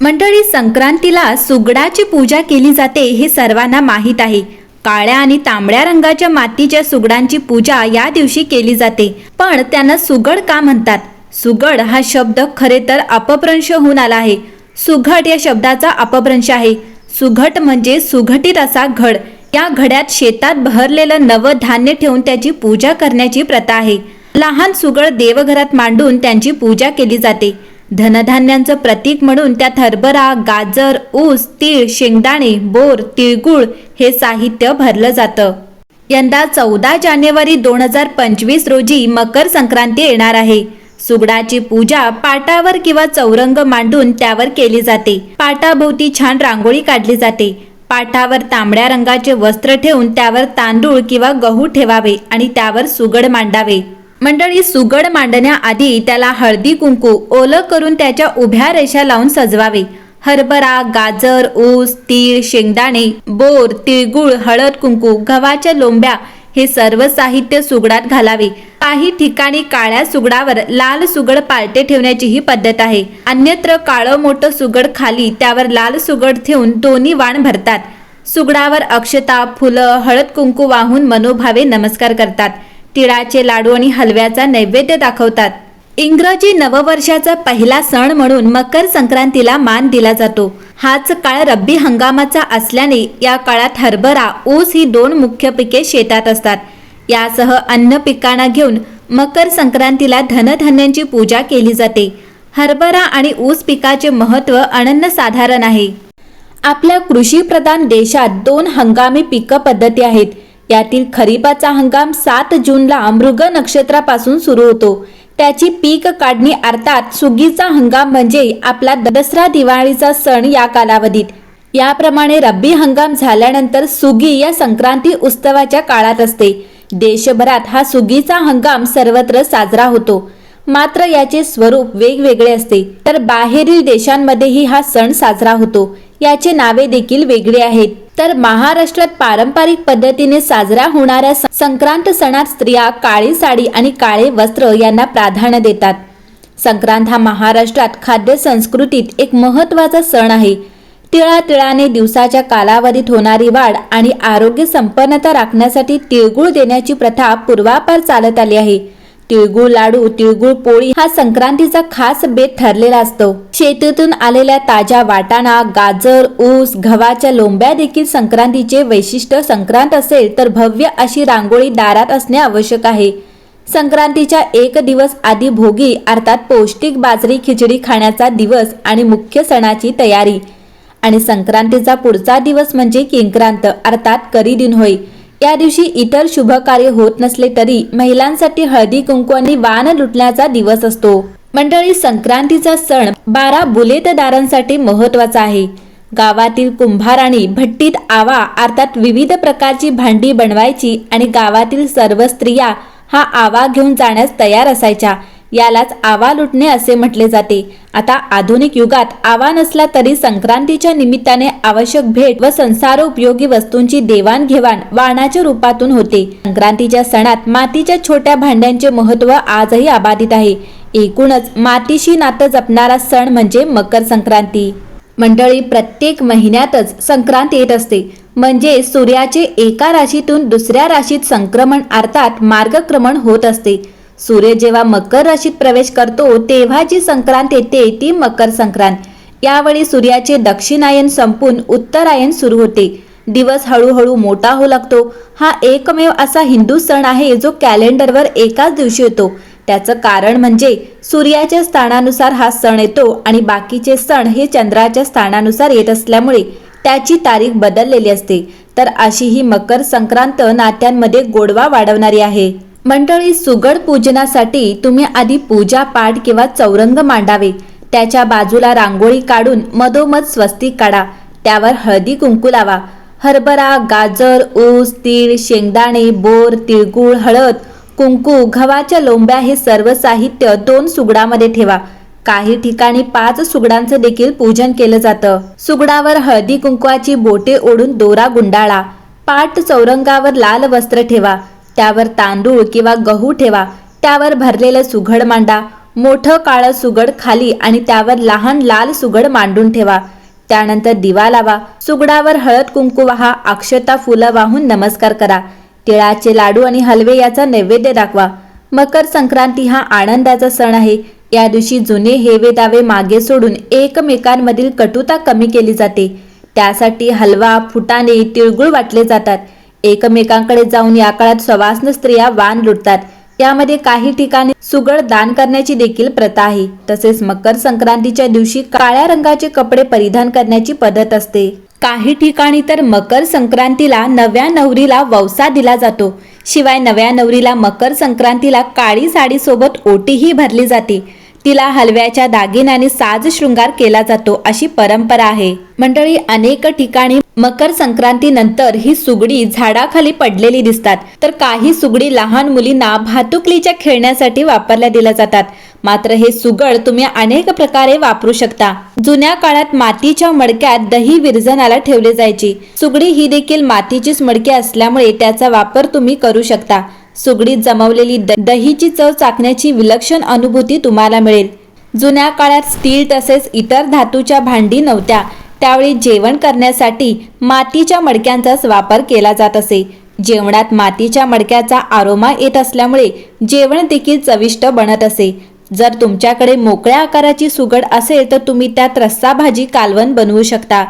मंडळी संक्रांतीला सुगडाची पूजा केली जाते हे सर्वांना माहीत आहे. काळ्या आणि तांबड्या रंगाच्या मातीच्या सुगडांची पूजा या दिवशी केली जाते. पण त्यांना सुगड का म्हणतात? सुगड हा शब्द खरे तर अपभ्रंश होऊन आला आहे. सुघट या शब्दाचा अपभ्रंश आहे. सुघट म्हणजे सुघटीत असा घड. या घड्यात शेतात बहरलेलं नवं धान्य ठेवून त्याची पूजा करण्याची प्रथा आहे. लहान सुगड देवघरात मांडून त्यांची पूजा केली जाते. धनधान्यांचं प्रतीक म्हणून त्यात हरभरा गाजर ऊस तीळ शेंगदाणे बोर तिळगुळ हे साहित्य भरलं जातं. यंदा चौदा जानेवारी दोन हजार पंचवीस रोजी मकर संक्रांती येणार आहे. सुगडाची पूजा पाटावर किंवा चौरंग मांडून त्यावर केली जाते. पाटाभोवती छान रांगोळी काढली जाते. पाटावर तांबड्या रंगाचे वस्त्र ठेवून त्यावर तांदूळ किंवा गहू ठेवावे आणि त्यावर सुगड मांडावे. मंडळी सुगड मांडण्याआधी त्याला हळदी कुंकू ओलं करून त्याच्या उभ्या रेषा लावून सजवावे. हरभरा गाजर ऊस तीळ शेंगदाणे बोर तिळगुळ हळद कुंकू गव्हाच्या लोंब्या हे सर्व साहित्य सुगडात घालावे. काही ठिकाणी काळ्या सुगडावर लाल सुगड पालटे ठेवण्याची ही पद्धत आहे. अन्यत्र काळं मोठं सुगड खाली त्यावर लाल सुगड ठेवून दोन्ही वाण भरतात. सुगडावर अक्षता फुलं हळद कुंकू वाहून मनोभावे नमस्कार करतात. तिळाचे लाडू आणि हलव्याचा नैवेद्य दाखवतात. इंग्रजी नववर्षाचा पहिला सण म्हणून मकर संक्रांतीला मान दिला जातो. हाच काळ रब्बी हंगामाचा असल्याने या काळात हरभरा ऊस ही दोन मुख्य पिके शेतात असतात. यासह अन्न पिकांना घेऊन मकर संक्रांतीला धनधान्यांची पूजा केली जाते. हरभरा आणि ऊस पिकाचे महत्त्व अनन्यसाधारण आहे. आपल्या कृषीप्रधान देशात दोन हंगामी पीक पद्धती आहेत. यातील खरीपाचा हंगाम सात जूनला मृग नक्षत्रापासून सुरू होतो. त्याची पीक काढणी अर्थात सुगीचा हंगाम म्हणजे आपला दसरा दिवाळीचा सण या कालावधीत. याप्रमाणे रब्बी हंगाम झाल्यानंतर सुगी या संक्रांती उत्सवाच्या काळात असते. देशभरात हा सुगीचा हंगाम सर्वत्र साजरा होतो. मात्र याचे स्वरूप वेगवेगळे असते. तर बाहेरील देशांमध्येही हा सण साजरा होतो. याचे नावे देखील वेगळे आहेत. तर महाराष्ट्रात पारंपरिक पद्धतीने साजरा होणाऱ्या संक्रांत सणात स्त्रिया काळी साडी आणि काळे वस्त्र यांना प्राधान्य देतात. संक्रांत हा महाराष्ट्रात खाद्य संस्कृतीत एक महत्त्वाचा सण आहे. तिळातिळाने दिवसाच्या कालावधीत होणारी वाढ आणि आरोग्य संपन्नता राखण्यासाठी तिळगुळ देण्याची प्रथा पूर्वापार चालत आली आहे. तिळगुळ लाडू तिळगुळ पोळी हा संक्रांतीचा खास बेत ठरलेला असतो. शेतीतून आलेल्या ताज्या वाटाणा गाजर ऊस गव्हाच्या लोंब्या देखील संक्रांतीचे वैशिष्ट्य संक्रांत असेल तर भव्य अशी रांगोळी दारात असणे आवश्यक आहे. संक्रांतीच्या एक दिवस आधी भोगी अर्थात पौष्टिक बाजरी खिचडी खाण्याचा दिवस आणि मुख्य सणाची तयारी. आणि संक्रांतीचा पुढचा दिवस म्हणजे किंक्रांत अर्थात करी दिन होय. या दिवशी इतर शुभ कार्य होत नसले तरी महिलांसाठी हळदी कुंकू आणि वाण लुटण्याचा दिवस असतो. मंडळी संक्रांतीचा सण बारा बुलेतदारांसाठी महत्त्वाचा आहे. गावातील कुंभारांनी भट्टीत आवा अर्थात विविध प्रकारची भांडी बनवायची आणि गावातील सर्व स्त्रिया हा आवा घेऊन जाण्यास तयार असायच्या. यालाच आवा लुटणे असे म्हटले जाते. आता आधुनिक युगात आवा नसला तरी संक्रांतीच्या निमित्ताने आवश्यक भेट व संसार उपयोगी वस्तूंची देवाणघेवाण वाणाच्या रूपातून होते. संक्रांतीच्या सणात मातीच्या छोट्या भांड्यांचे महत्त्व आजही अबाधित आहे. एकूणच मातीशी नातं जपणारा सण म्हणजे मकर संक्रांती. मंडळी प्रत्येक महिन्यातच संक्रांत येत असते. म्हणजे सूर्याचे एका राशीतून दुसऱ्या राशीत संक्रमण अर्थात मार्गक्रमण होत असते. सूर्य जेव्हा मकर राशीत प्रवेश करतो तेव्हा जी संक्रांत येते ती मकर संक्रांत. यावेळी सूर्याचे दक्षिणायन संपून उत्तरायन सुरू होते. दिवस हळूहळू मोठा होऊ लागतो. हा एकमेव असा हिंदू सण आहे जो कॅलेंडरवर एकाच दिवशी येतो. त्याचं कारण म्हणजे सूर्याच्या स्थानानुसार हा सण येतो आणि बाकीचे सण हे चंद्राच्या स्थानानुसार येत असल्यामुळे त्याची तारीख बदललेली असते. तर अशी ही मकर संक्रांत नात्यांमध्ये गोडवा वाढवणारी आहे. मंडळी सुगड पूजनासाठी तुम्ही आधी पूजा पाठ किंवा चौरंग मांडावे. त्याच्या बाजूला रांगोळी काढून मधोमध स्वस्तिक काढा. त्यावर हळदी कुंकू लावा. हरभरा गाजर ऊस तीळ शेंगदाणे बोर तिळगुळ हळद कुंकू गव्हाच्या लोंब्या हे सर्व साहित्य दोन सुगडामध्ये ठेवा. काही ठिकाणी पाच सुगडांचं देखील पूजन केलं जातं. सुगडावर हळदी कुंकवाची बोटे ओढून दोरा गुंडाळा. पाट चौरंगावर लाल वस्त्र ठेवा. त्यावर तांदूळ किंवा गहू ठेवा. त्यावर भरलेलं सुघड मांडा. मोठं काळं सुगड खाली आणि त्यावर लहान लाल सुगड मांडून ठेवा. त्यानंतर दिवा लावा. सुगडावर हळद कुंकू वाहा. अक्षता फुलं वाहून नमस्कार करा. तिळाचे लाडू आणि हलवे याचा नैवेद्य दाखवा. मकर संक्रांती हा आनंदाचा सण आहे. या दिवशी जुने हेवे दावे मागे सोडून एकमेकांमधील कटुता कमी केली जाते. त्यासाठी हलवा फुटाणे तिळगुळ वाटले जातात. एकमेकांकडे जाऊन या काळात सवासण स्त्रिया वाण लुटतात. यामध्ये काही ठिकाणी सुगड दान करण्याची देखील प्रथा आहे. तसेच मकर संक्रांतीच्या दिवशी काळ्या रंगाचे कपडे परिधान करण्याची पद्धत असते. काही ठिकाणी तर मकर संक्रांतीला नव्या नवरीला वौसा दिला जातो. शिवाय नव्या नवरीला मकर संक्रांतीला काळी साडी सोबत ओटीही भरली जाते. तिला हलव्याच्या दागिन्याने साज शृंगार केला जातो अशी परंपरा आहे. मंडळी अनेक ठिकाणी मकर संक्रांतीनंतर ही सुगडी झाडाखाली पडलेली दिसतात. तर काही सुगडी लहान मुलींना भातुकलीच्या खेळण्यासाठी वापरल्या दिल्या जातात. मात्र हे सुगड तुम्ही अनेक प्रकारे वापरू शकता. जुन्या काळात मातीच्या मडक्यात दही विरजनाला ठेवले जायची. सुगडी ही देखील मातीचीच मडकी असल्यामुळे त्याचा वापर तुम्ही करू शकता. सुगडीत जमवलेली द- दहीची चव चाकण्याची विलक्षण अनुभूती तुम्हाला मिळेल. जुन्या काळात स्टील तसेच इतर धातूच्या भांडी नव्हत्या. त्यावेळी जेवण करण्यासाठी मातीच्या मडक्यांचाच वापर केला जात असे. जेवणात मातीच्या मडक्याचा आरोमा येत असल्यामुळे जेवण देखील चविष्ट बनत असे. जर तुमच्याकडे मोकळ्या आकाराची सुगड असेल तर तुम्ही त्यात रस्सा भाजी कालवण बनवू शकता.